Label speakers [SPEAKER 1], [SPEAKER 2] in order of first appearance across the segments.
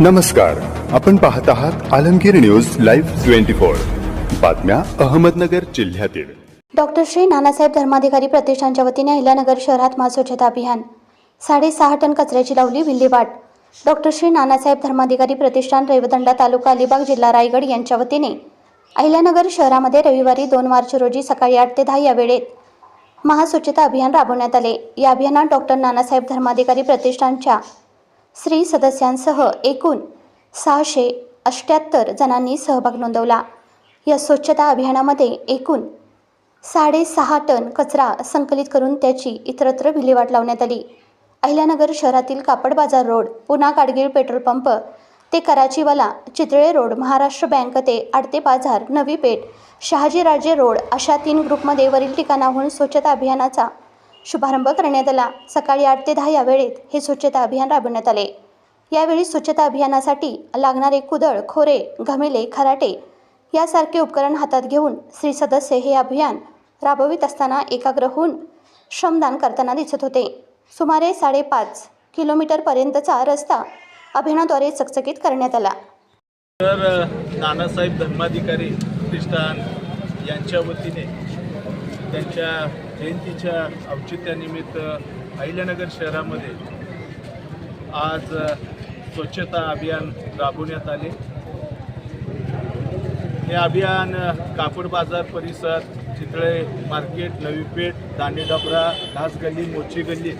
[SPEAKER 1] नमस्कार. आपण पाहत आहात Alamgir news live twenty four. बातम्या अहमदनगर जिल्ह्यातील.
[SPEAKER 2] डॉक्टर श्री नानासाहेब धर्माधिकारी प्रतिष्ठानच्या वतीने अहिल्यानगर शहरात महास्वच्छता अभियान. साडेसहा टन कचऱ्याची लावली विल्हेवाट. डॉक्टर श्री नानासाहेब धर्माधिकारी प्रतिष्ठान रेवदंडा तालुका अलिबाग जिल्हा रायगड यांच्या वतीने अहिल्यानगर शहरामध्ये रविवारी दोन मार्च रोजी सकाळी आठ ते दहा या वेळेत महास्वच्छता अभियान राबवण्यात आले. या अभियानात डॉक्टर नानासाहेब धर्माधिकारी प्रतिष्ठानच्या स्त्री सदस्यांसह एकूण सहाशे अष्ट्याहत्तर जणांनी सहभाग नोंदवला. या स्वच्छता अभियानामध्ये एकूण साडेसहा टन कचरा संकलित करून त्याची इतरत्र विल्हेवाट लावण्यात आली. अहिल्यानगर शहरातील कापड बाजार रोड पुन्हा गाडगीळ पेट्रोल पंप ते कराचीवाला चितळे रोड महाराष्ट्र बँक ते आडते बाजार नवी पेठ शहाजीराजे रोड अशा तीन ग्रुपमध्ये वरील ठिकाणाहून स्वच्छता अभियानाचा शुभारंभ करण्यात आला सकाळी आठ ते दहा या वेळेत हे स्वच्छता अभियान राबवण्यात आले. यावेळी स्वच्छता अभियानासाठी लागणारे कुदळ खोरे घमेले खराटे यासारखे उपकरण हातात घेऊन स्त्री सदस्य हे अभियान राबवित असताना एकाग्र होऊन श्रमदान करताना दिसत होते. सुमारे साडेपाच किलोमीटरपर्यंतचा रस्ता अभियानाद्वारे चकचकीत करण्यात आला.
[SPEAKER 3] तर नानासाहेब धर्माधिकारी प्रतिष्ठान यांच्या वतीने त्यांच्या जयंतीच्या औचित्यानिमित्त अहिल्यानगर शहरामध्ये आज स्वच्छता अभियान राबवण्यात आले. हे अभियान कापड बाजार परिसर चितळे मार्केट नवी पेठ दांडेडबरा घास गल्ली मोची गल्ली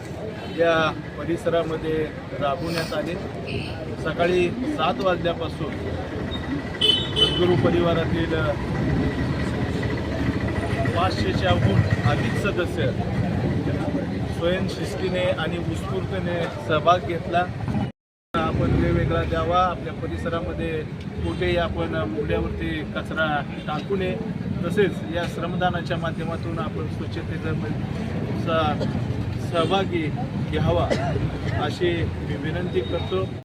[SPEAKER 3] या परिसरामध्ये राबवण्यात आले. सकाळी सात वाजल्यापासून सद्गुरू परिवारातील पाचशेच्याहून अधिक सदस्य स्वयंशिस्तीने आणि उत्स्फूर्तने सहभाग घेतला. आपण वेगवेगळा द्यावा आपल्या परिसरामध्ये कुठेही आपण मुल्यावरती कचरा टाकू नये. तसेच या श्रमदानाच्या माध्यमातून आपण स्वच्छतेचा सा- सहभागी घ्यावा अशी मी विनंती करतो.